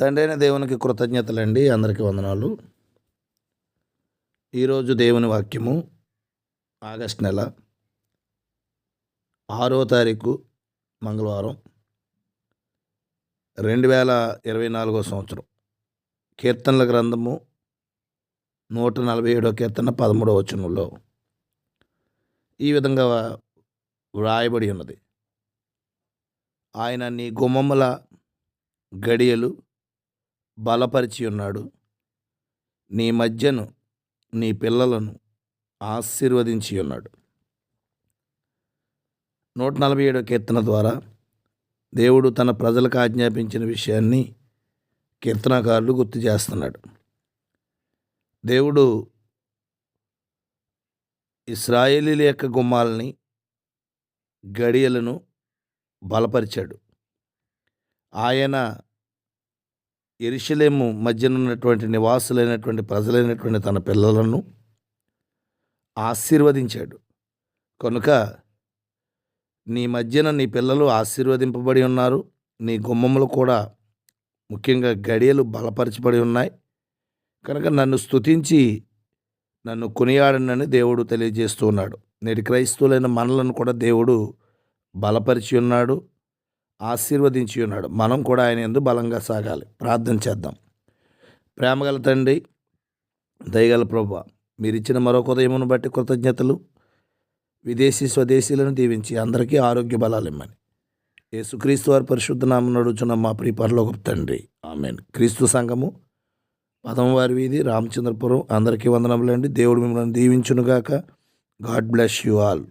తండ్రైన దేవునికి కృతజ్ఞతలండి. అందరికీ వందనాలు. ఈరోజు దేవుని వాక్యము ఆగస్ట్ నెల ఆరో తారీఖు మంగళవారం రెండు వేల ఇరవై నాలుగో సంవత్సరం. కీర్తనల గ్రంథము నూట నలభై ఏడో కీర్తన పదమూడవ వచనంలో ఈ విధంగా వ్రాయబడి ఉన్నది. ఆయన నీ గుమ్మముల గడియలు బలపరిచి ఉన్నాడు. నీ మధ్యను నీ పిల్లలను ఆశీర్వదించి ఉన్నాడు. నూట నలభై ఏడో కీర్తన ద్వారా దేవుడు తన ప్రజలకు ఆజ్ఞాపించిన విషయాన్ని కీర్తనాకారుడు గుర్తు చేస్తున్నాడు. దేవుడు ఇస్రాయేలీల యొక్క గుమ్మాలని గడియలను బలపరిచాడు. ఆయన ఎరిశలేము మధ్యన ఉన్నటువంటి నివాసులైనటువంటి ప్రజలైనటువంటి తన పిల్లలను ఆశీర్వదించాడు. కనుక నీ మధ్యన నీ పిల్లలు ఆశీర్వదింపబడి ఉన్నారు. నీ గుమ్మములు కూడా ముఖ్యంగా గడియలు బలపరచబడి ఉన్నాయి. కనుక నన్ను స్తుతించి నన్ను కొనియాడనని దేవుడు తెలియజేస్తూ ఉన్నాడు. నేటి క్రైస్తవులైన మనలను కూడా దేవుడు బలపరిచి ఉన్నాడు. ఆశీర్వదించి ఉన్నాడు. మనం కూడా ఆయన ఎందు బలంగా సాగాలి. ప్రార్థన చేద్దాం. ప్రేమగల తండ్రి దయగల ప్రభు మీరు ఇచ్చిన మరొక ఉదయమును బట్టి కృతజ్ఞతలు. విదేశీ స్వదేశీలను దీవించి అందరికీ ఆరోగ్య బలాలు ఇమ్మని. యేసుక్రీస్తు వారి పరిశుద్ధ నామం నడుచున్న మా ప్రియ పరలోక తండ్రి. ఆమెన్. క్రీస్తు సంఘము పదమవారి వీధి రామచంద్రపురం అందరికీ వందనములండి. దేవుడు మిమ్మల్ని దీవించునుగాక. God bless you all.